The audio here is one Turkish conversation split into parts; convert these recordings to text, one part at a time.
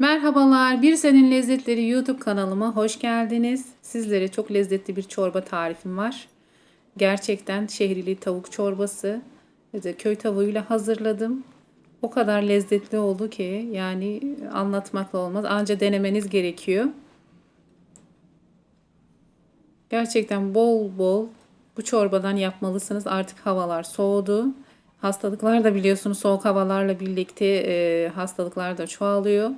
Merhabalar, Bir Senin Lezzetleri YouTube kanalıma hoş geldiniz. Sizlere çok lezzetli bir çorba tarifim var. Gerçekten şehrili tavuk çorbası. Köy tavuğuyla hazırladım. O kadar lezzetli oldu ki yani anlatmakla olmaz. Anca denemeniz gerekiyor. Gerçekten bol bol bu çorbadan yapmalısınız. Artık havalar soğudu. Hastalıklar da biliyorsunuz soğuk havalarla birlikte e, hastalıklar da çoğalıyor.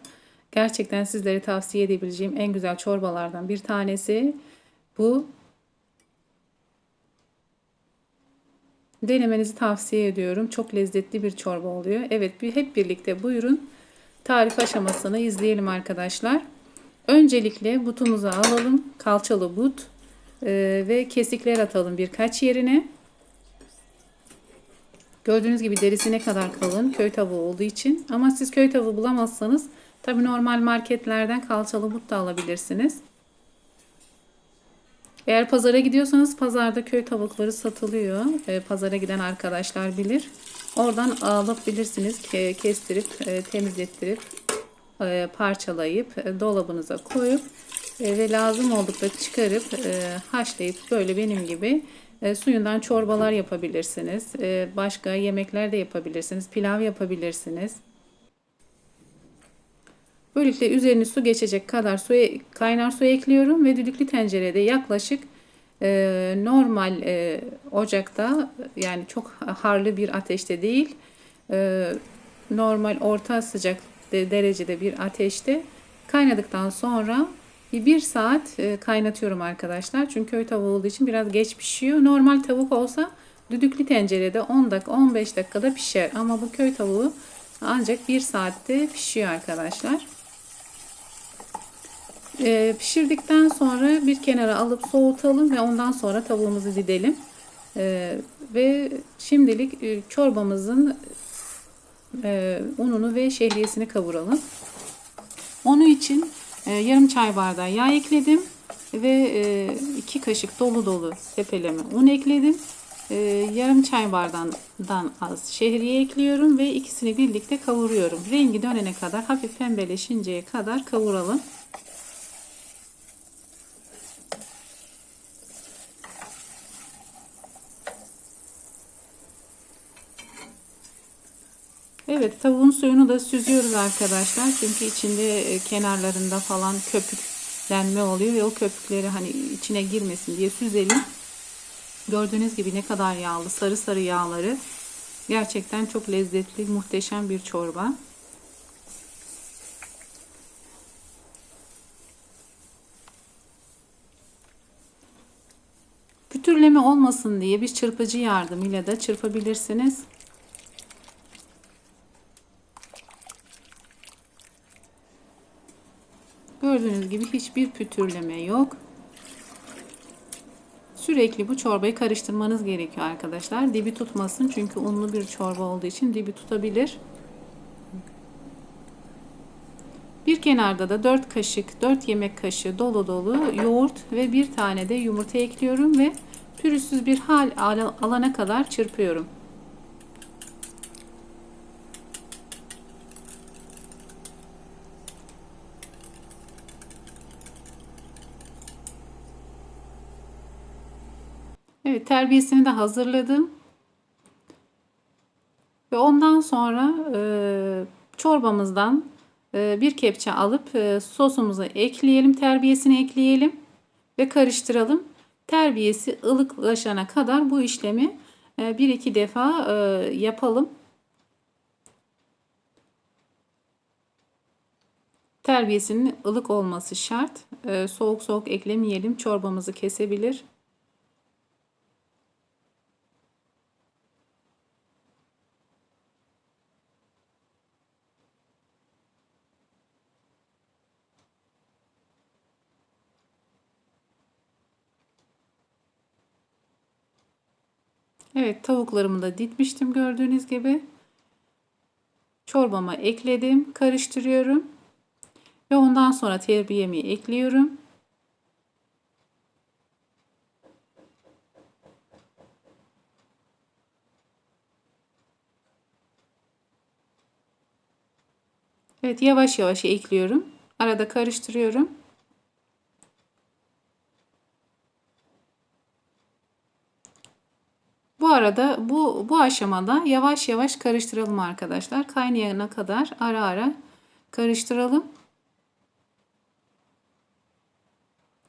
Gerçekten sizlere tavsiye edebileceğim en güzel çorbalardan bir tanesi bu. Denemenizi tavsiye ediyorum. Çok lezzetli bir çorba oluyor. Evet bir hep birlikte buyurun tarif aşamasını izleyelim arkadaşlar. Öncelikle butumuzu alalım. Kalçalı but ee, ve kesikler atalım birkaç yerine. Gördüğünüz gibi derisi ne kadar kalın köy tavuğu olduğu için. Ama siz köy tavuğu bulamazsanız tabi normal marketlerden kalçalı but da alabilirsiniz. Eğer pazara gidiyorsanız pazarda köy tavukları satılıyor. E, pazara giden arkadaşlar bilir. Oradan alabilirsiniz. Kestirip, e, temizlettirip, e, parçalayıp e, dolabınıza koyup e, ve lazım oldukça çıkarıp e, haşlayıp böyle benim gibi e, suyundan çorbalar yapabilirsiniz. E, başka yemekler de yapabilirsiniz. Pilav yapabilirsiniz. Böylelikle üzerine su geçecek kadar su, kaynar su ekliyorum ve düdüklü tencerede yaklaşık e, normal e, ocakta yani çok harlı bir ateşte değil e, normal orta sıcak derecede bir ateşte kaynadıktan sonra bir saat e, kaynatıyorum arkadaşlar. Çünkü köy tavuğu olduğu için biraz geç pişiyor. Normal tavuk olsa düdüklü tencerede 10 dakika 15 dakikada pişer. Ama bu köy tavuğu ancak bir saatte pişiyor arkadaşlar. E, pişirdikten sonra bir kenara alıp soğutalım ve ondan sonra tavuğumuzu didelim. E, ve şimdilik e, çorbamızın e, ununu ve şehriyesini kavuralım. Onu için e, yarım çay bardağı yağ ekledim ve e, iki kaşık dolu dolu tepeleme un ekledim. E, yarım çay bardağından az şehriye ekliyorum ve ikisini birlikte kavuruyorum. Rengi dönene kadar hafif pembeleşinceye kadar kavuralım. Evet tavuğun suyunu da süzüyoruz arkadaşlar. Çünkü içinde e, kenarlarında falan köpüklenme oluyor ve o köpükleri hani içine girmesin diye süzelim. Gördüğünüz gibi ne kadar yağlı sarı sarı yağları. Gerçekten çok lezzetli muhteşem bir çorba. Pütürleme olmasın diye bir çırpıcı yardımıyla da çırpabilirsiniz. Gördüğünüz gibi hiçbir pütürleme yok. Sürekli bu çorbayı karıştırmanız gerekiyor arkadaşlar. Dibi tutmasın çünkü unlu bir çorba olduğu için dibi tutabilir. Bir kenarda da 4 kaşık, 4 yemek kaşığı dolu dolu yoğurt ve bir tane de yumurta ekliyorum ve pürüzsüz bir hal alana kadar çırpıyorum. Evet terbiyesini de hazırladım. Ve ondan sonra e, çorbamızdan e, bir kepçe alıp e, sosumuzu ekleyelim. Terbiyesini ekleyelim ve karıştıralım. Terbiyesi ılıklaşana kadar bu işlemi e, bir iki defa e, yapalım. Terbiyesinin ılık olması şart. E, soğuk soğuk eklemeyelim. Çorbamızı kesebilir. Evet tavuklarımı da ditmiştim gördüğünüz gibi. Çorbama ekledim. Karıştırıyorum. Ve ondan sonra terbiyemi ekliyorum. Evet yavaş yavaş ekliyorum. Arada karıştırıyorum. Bu arada bu bu aşamada yavaş yavaş karıştıralım arkadaşlar. Kaynayana kadar ara ara karıştıralım.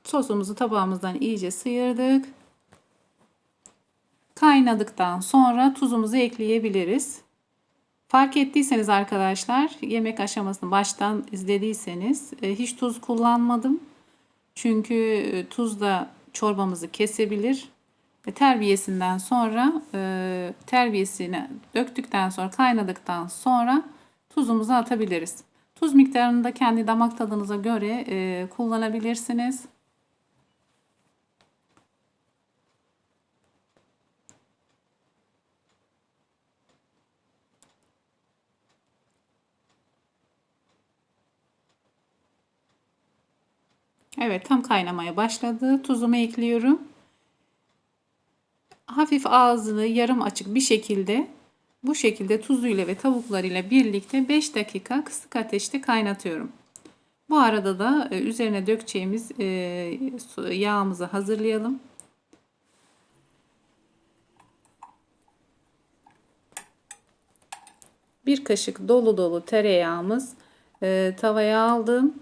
Sosumuzu tabağımızdan iyice sıyırdık. Kaynadıktan sonra tuzumuzu ekleyebiliriz. Fark ettiyseniz arkadaşlar yemek aşamasını baştan izlediyseniz e, hiç tuz kullanmadım. Çünkü e, tuz da çorbamızı kesebilir. Ve terbiyesinden sonra e, terbiyesini döktükten sonra kaynadıktan sonra tuzumuzu atabiliriz. Tuz miktarını da kendi damak tadınıza göre e, kullanabilirsiniz. Evet tam kaynamaya başladı. Tuzumu ekliyorum. Hafif ağzını yarım açık bir şekilde bu şekilde tuzuyla ve tavuklarıyla birlikte 5 dakika kısık ateşte kaynatıyorum. Bu arada da e, üzerine dökeceğimiz e, yağımızı hazırlayalım. Bir kaşık dolu dolu tereyağımız e, tavaya aldım.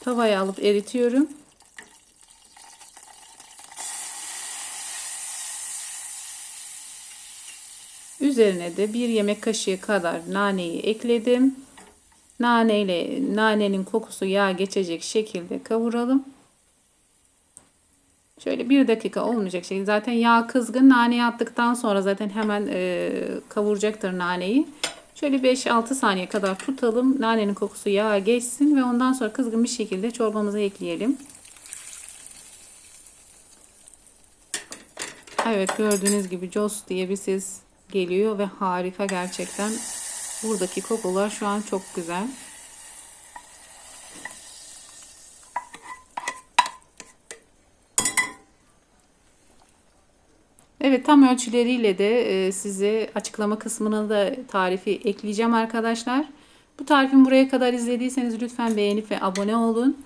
Tavaya alıp eritiyorum. Üzerine de bir yemek kaşığı kadar naneyi ekledim. Nane ile nanenin kokusu yağ geçecek şekilde kavuralım. Şöyle bir dakika olmayacak şekilde. Zaten yağ kızgın. Naneyi attıktan sonra zaten hemen e, kavuracaktır naneyi. Şöyle 5-6 saniye kadar tutalım. Nanenin kokusu yağa geçsin ve ondan sonra kızgın bir şekilde çorbamıza ekleyelim. Evet gördüğünüz gibi Jos diye bir ses geliyor ve harika gerçekten. Buradaki kokular şu an çok güzel. Evet tam ölçüleriyle de e, size açıklama kısmına da tarifi ekleyeceğim arkadaşlar. Bu tarifimi buraya kadar izlediyseniz lütfen beğenip ve abone olun.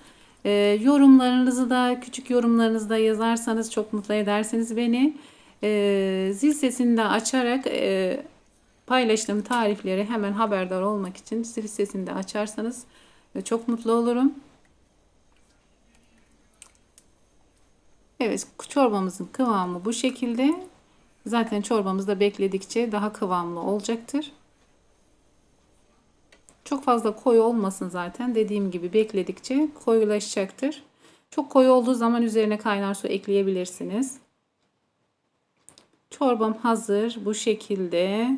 E, yorumlarınızı da küçük yorumlarınızı da yazarsanız çok mutlu edersiniz beni. E, zil sesini açarak e, paylaştığım tarifleri hemen haberdar olmak için zil sesini de açarsanız e, çok mutlu olurum. Evet çorbamızın kıvamı bu şekilde. Zaten çorbamız da bekledikçe daha kıvamlı olacaktır. Çok fazla koyu olmasın zaten. Dediğim gibi bekledikçe koyulaşacaktır. Çok koyu olduğu zaman üzerine kaynar su ekleyebilirsiniz. Çorbam hazır. Bu şekilde.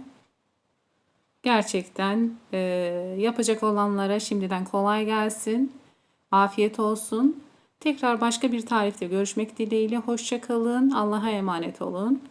Gerçekten e, yapacak olanlara şimdiden kolay gelsin. Afiyet olsun. Tekrar başka bir tarifte görüşmek dileğiyle. Hoşçakalın. Allah'a emanet olun.